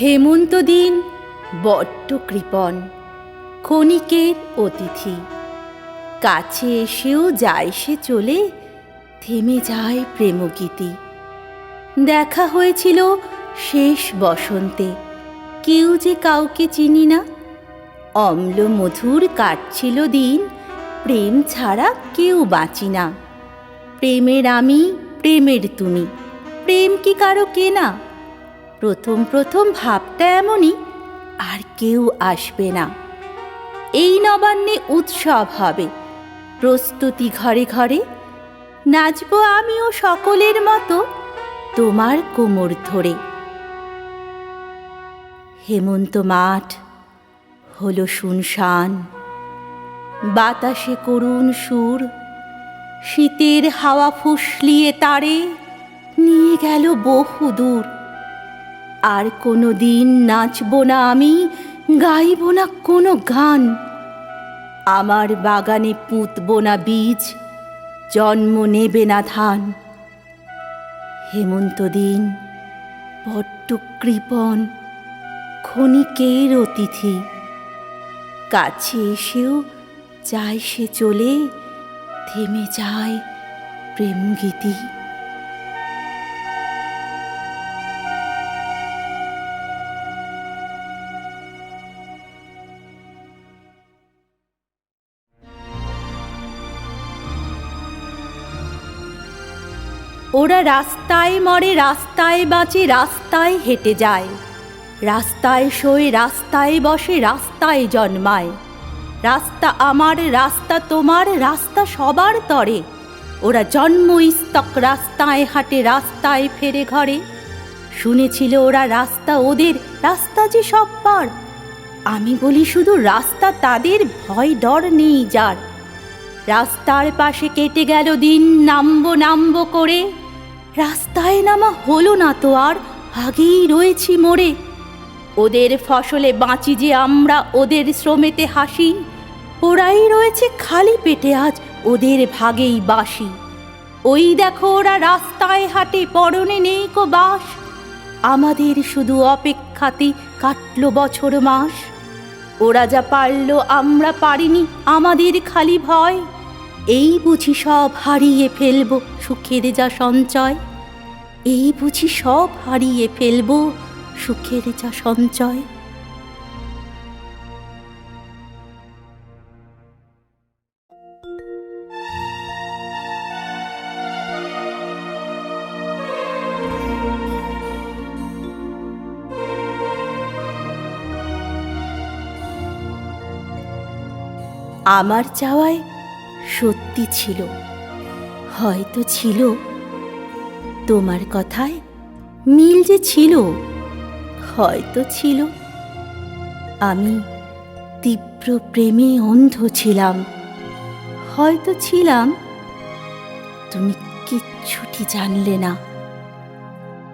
হেমন্ত দিন, বড্ড কৃপণ ক্ষণিকের অতিথি। কাছে এসেও যায় সে চলে, থেমে যায় প্রেমগীতি। দেখা হয়েছিল শেষ বসন্তে। কেউ যে কাউকে চিনি না। অম্ল মধুর কাটছিল দিন, প্রেম ছাড়া কেউ বাঁচি না। প্রেমের আমি, প্রেমের তুমি। প্রেম কি কারও কেনা? প্রথম প্রথম ভাবটা এমনই, আর কেউ আসবে না। এই নবান্নে উৎসব হবে। প্রস্তুতি ঘরে ঘরে, নাচবো আমিও সকলের মতো তোমার কোমর ধরে। হেমন্ত মাঠ, হলো শুনশান। বাতাসে করুণ সুর, শীতের হাওয়া ফুসলিয়ে তারে, নিয়ে গেল বহু দূর আর কোনো দিন নাচব না আমি, গাইব না কোনো গান। আমার বাগানে পুঁতব না বীজ, জন্ম নেবে না ধান। হেমন্ত দিন, বড্ড কৃপণ, ক্ষণিকের অতিথি। কাছে এসেও যায় সে চলে, থেমে যায় প্রেম ওরা রাস্তায় মরে, রাস্তায় বাঁচে, রাস্তায় হেঁটে যায়। রাস্তায় শোয়, রাস্তায় বসে, রাস্তায় জন্মায়। রাস্তা আমার, রাস্তা তোমার, রাস্তা সবার তরে। ওরা জন্ম ইস্তক রাস্তায় হাঁটে, রাস্তায় ফেরে ঘরে। শুনেছিল ওরা রাস্তা ওদের, রাস্তা যে সব পার আমি বলি শুধু রাস্তা তাদের ভয় ডর নেই যার। রাস্তার পাশে কেটে গেল দিন, নামবো নামবো করে। রাস্তায় নামা হলো না তো আর, আগেই রয়েছি মোড়ে। ওদের ফসলে বাঁচি যে আমরা, ওদের শ্রমেতে হাসি। ওরাই রয়েছে খালি পেটে আজ, ওদের ভাগেই বাসি ওই দেখো ওরা রাস্তায় হাটে, পরনে নেই কো বাস আমাদের শুধু অপেক্ষাতে কাটল বছর মাস। ওরা যা পারল, আমরা পারিনি, আমাদের খালি ভয়। এই বুঝি সব হারিয়ে ফেলব, সুখের যা সঞ্চয়। এই বুঝি সব হারিয়ে ফেলব, সুখের যা সঞ্চয়। আমার চাওয়ায় সত্যি ছিল। হয়তো ছিল। তোমার কথায় মিল যে ছিল, হয়তো ছিল। আমি তীব্র প্রেমে অন্ধ ছিলাম। হয়তো ছিলাম। তুমি কিচ্ছুটি জানলে না।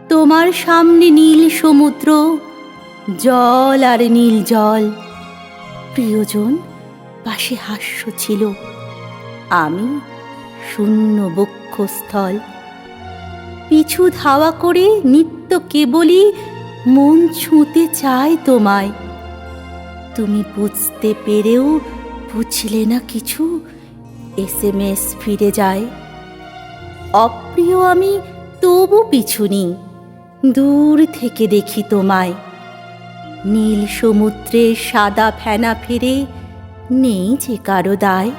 তোমার সামনে নীল সমুদ্র, জল আর নীল জল। প্রিয়জন পাশে হাস্য ছিল। আমি শূন্য বক্ষস্থল। পিছু ধাওয়া করে নিত্য কেবলই মন ছুঁতে চায় তোমায়। তুমি বুঝতে পেরেও বুঝলে না কিছু এস এম এস ফিরে যায়। অপ্রিয় আমি তবু পিছু পিছুনি দূর থেকে দেখি তোমায়। নীল সমুদ্রে সাদা ফেনা ফেরে নেই যে কারও দায়।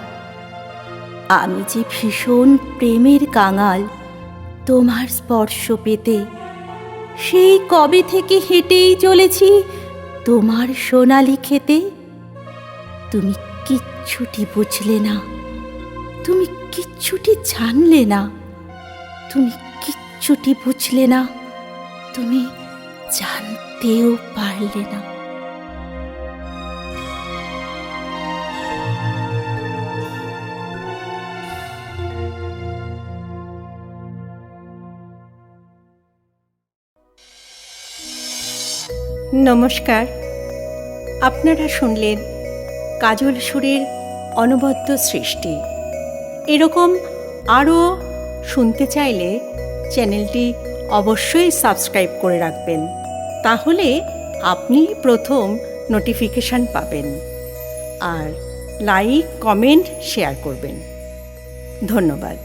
আমি যে ভীষণ প্রেমের কাঙাল, তোমার স্পর্শ পেতে, সেই কবে থেকে হেঁটেই চলেছি তোমার সোনালি খেতে তুমি কিচ্ছুটি বুঝলে না, তুমি কিচ্ছুটি জানলে না, তুমি কিচ্ছুটি বুঝলে না, তুমি জানতেও পারলে না। নমস্কার। আপনারা শুনলেন কাজল সুরের অনবদ্য সৃষ্টি। এরকম আরও শুনতে চাইলে চ্যানেলটি অবশ্যই সাবস্ক্রাইব করে রাখবেন। তাহলে আপনি প্রথম নোটিফিকেশান পাবেন। আর লাইক, কমেন্ট, শেয়ার করবেন। ধন্যবাদ।